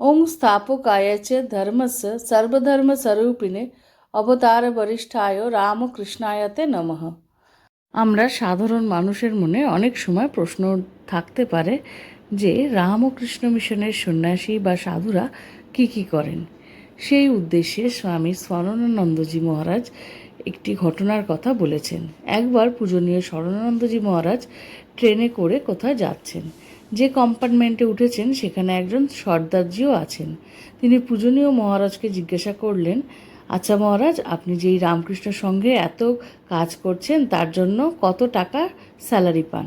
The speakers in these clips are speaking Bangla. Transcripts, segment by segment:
ওং স্থাপকায় চ ধর্মস্য সর্বধর্মস্বরূপিণে অবতার বরিষ্ঠায় রামকৃষ্ণায়তে নমঃ আমরা সাধারণ মানুষের মনে অনেক সময় প্রশ্ন থাকতে পারে যে রামকৃষ্ণ মিশনের সন্ন্যাসী বা সাধুরা কি কি করেন। সেই উদ্দেশ্যে স্বামী স্মরণানন্দজি মহারাজ একটি ঘটনার কথা বলেছেন। একবার পূজনীয় স্মরণানন্দজি মহারাজ ট্রেনে করে কোথায় যাচ্ছেন। যে কম্পার্টমেন্টে উঠেছেন, সেখানে একজন সর্দারজিও আছেন। তিনি পূজনীয় মহারাজকে জিজ্ঞাসা করলেন আচ্ছা মহারাজ, আপনি যেই রামকৃষ্ণ সঙ্গে এত কাজ করছেন, তার জন্য কত টাকা স্যালারি পান?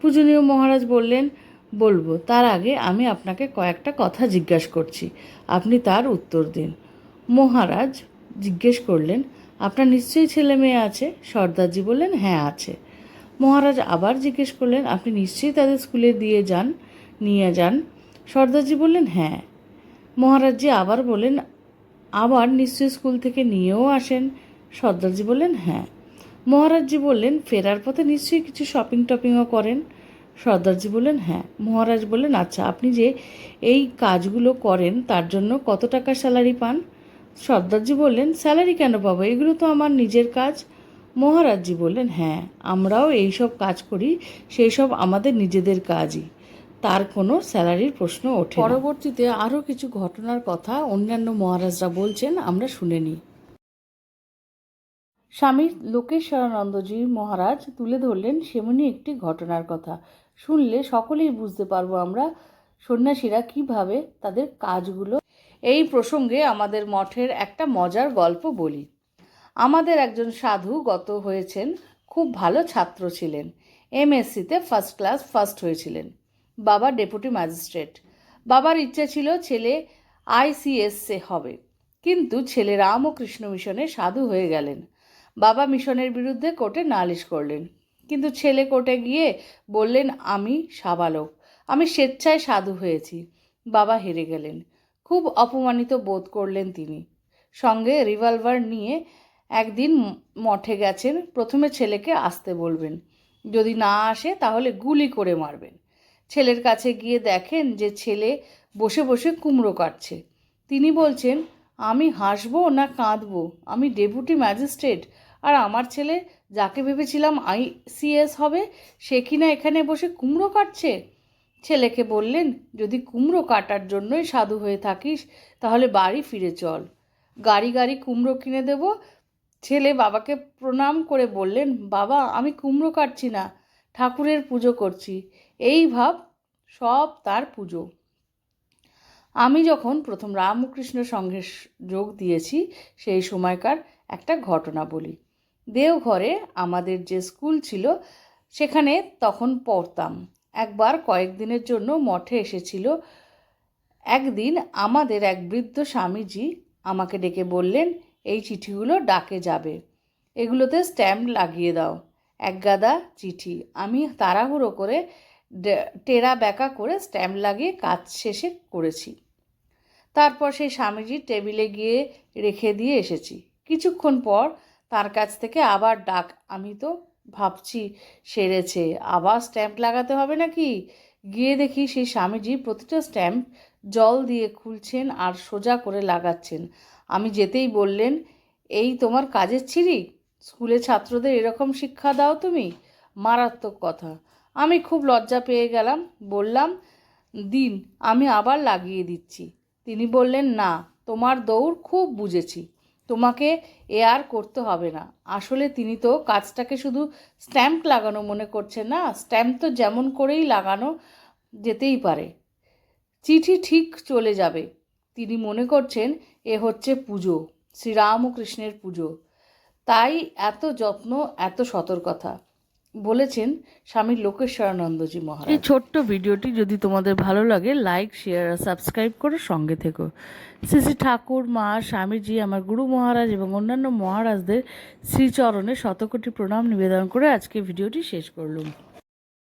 পূজনীয় মহারাজ বললেন, বলব, তার আগে আমি আপনাকে কয়েকটা কথা জিজ্ঞেস করছি। আপনি তার উত্তর দিন। মহারাজ জিজ্ঞেস করলেন, আপনার নিশ্চয়ই ছেলে মেয়ে আছে? সর্দারজি বললেন হ্যাঁ আছে। মহারাজ আবার জিজ্ঞেস করলেন, আপনি নিশ্চয়ই তাদের স্কুলে দিয়ে যান, নিয়ে যান? সর্দারজি বললেন হ্যাঁ। মহারাজজি আবার বললেন, আবার নিশ্চয়ই স্কুল থেকে নিয়েও আসেন? সর্দারজি বললেন হ্যাঁ। মহারাজজি বললেন, ফেরার পথে নিশ্চয়ই কিছু শপিং টপিংও করেন? সর্দারজি বললেন হ্যাঁ। মহারাজ বললেন আচ্ছা আপনি যে এই কাজগুলো করেন, তার জন্য কত টাকা স্যালারি পান? সর্দারজি বললেন, স্যালারি কেন পাবো? এগুলো তো আমার নিজের কাজ। মহারাজজি বললেন হ্যাঁ আমরাও এই সব কাজ করি সেই সব আমাদের নিজেদের কাজই। তার কোনো স্যালারির প্রশ্ন ওঠে পরবর্তীতে আরও কিছু ঘটনার কথা অন্যান্য মহারাজরা বলছেন, আমরা শুনে নিই। স্বামী লোকেশ্বরানন্দজি মহারাজ তুলে ধরলেন সেমনি একটি ঘটনার কথা। শুনলে সকলেই বুঝতে পারব আমরা সন্ন্যাসীরা কীভাবে তাদের কাজগুলো এই প্রসঙ্গে আমাদের মঠের একটা মজার গল্প বলি। আমাদের একজন সাধু গত হয়েছেন, খুব ভালো ছাত্র ছিলেন। এমএসসিতে ফার্স্ট ক্লাস ফার্স্ট হয়েছিলেন। বাবা ডেপুটি ম্যাজিস্ট্রেট বাবার ইচ্ছা ছিল ছেলে আইসিএসে হবে। কিন্তু ছেলে রামকৃষ্ণ মিশনে সাধু হয়ে গেলেন। বাবা মিশনের বিরুদ্ধে কোর্টে নালিশ করলেন। কিন্তু ছেলে কোর্টে গিয়ে বললেন, আমি সাবালক। আমি স্বেচ্ছায় সাধু হয়েছি। বাবা হেরে গেলেন। খুব অপমানিত বোধ করলেন তিনি। সঙ্গে রিভলভার নিয়ে একদিন মঠে গেছেন, প্রথমে ছেলেকে আসতে বলবেন। যদি না আসে, তাহলে গুলি করে মারবেন। ছেলের কাছে গিয়ে দেখেন যে ছেলে বসে বসে কুমড়ো কাটছে। তিনি বলছেন, আমি হাসবো না কাঁদবো? আমি ডেপুটি ম্যাজিস্ট্রেট। আর আমার ছেলে যাকে ভেবেছিলাম আইসিএস হবে, সে কিনা এখানে বসে কুমড়ো কাটছে? ছেলেকে বললেন, যদি কুমড়ো কাটার জন্যই সাধু হয়ে থাকিস, তাহলে বাড়ি ফিরে চল। গাড়ি গাড়ি কুমড়ো কিনে দেব ছেলে বাবাকে প্রণাম করে বললেন, বাবা, আমি কুমড়ো কাটছি না, ঠাকুরের পুজো করছি। এই ভাব সব তার পুজো। আমি যখন প্রথম রামকৃষ্ণ সংঘে যোগ দিয়েছি, সেই সময়কার একটা ঘটনা বলি। দেওঘরে আমাদের যে স্কুল ছিল, সেখানে তখন পড়তাম। একবার কয়েকদিনের জন্য মঠে এসেছিল। একদিন আমাদের এক বৃদ্ধ স্বামীজি আমাকে ডেকে বললেন এই চিঠিগুলো ডাকে যাবে। এগুলোতে স্ট্যাম্প লাগিয়ে দাও। এক গাদা চিঠি। আমি তাড়াহুড়ো করে টেরা ব্যাকা করে স্ট্যাম্প লাগিয়ে কাজ শেষে করেছি। তারপর সেই স্বামীজির টেবিলে গিয়ে রেখে দিয়ে এসেছি। কিছুক্ষণ পর তার কাছ থেকে আবার ডাক। আমি তো ভাবছি, সেরেছে। আবার স্ট্যাম্প লাগাতে হবে নাকি? গিয়ে দেখি সেই স্বামীজি প্রতিটা স্ট্যাম্প জল দিয়ে খুলছেন আর সোজা করে লাগাচ্ছেন। আমি যেতেই বললেন, এই তোমার কাজের ছিরি? স্কুলে ছাত্রদের এরকম শিক্ষা দাও তুমি? মারাত্মক কথা। আমি খুব লজ্জা পেয়ে গেলাম, বললাম, দিন, আমি আবার লাগিয়ে দিচ্ছি। তিনি বললেন, না, তোমার দৌড় খুব বুঝেছি। তোমাকে এ আর করতে হবে না। আসলে তিনি তো কাজটাকে শুধু স্ট্যাম্প লাগানো মনে করছেন না, স্ট্যাম্প তো যেমন করেই লাগানো যেতেই পারে। চিঠি ঠিক চলে যাবে। তিনি মনে করছেন এ হচ্ছে পুজো, শ্রীরামকৃষ্ণের পুজো। তাই এত যত্ন, এত সতর্কতা। বলেছেন স্বামী লোকেশ্বরানন্দজি মহারাজ। এই ছোট্ট ভিডিওটি যদি তোমাদের ভালো লাগে লাইক শেয়ার আর সাবস্ক্রাইব করে সঙ্গে থেকো। শ্রী ঠাকুর, মা, স্বামীজি, আমার গুরু মহারাজ এবং অন্যান্য মহারাজদের শ্রীচরণে শতকোটি প্রণাম নিবেদন করে আজকে ভিডিওটি শেষ করলুম।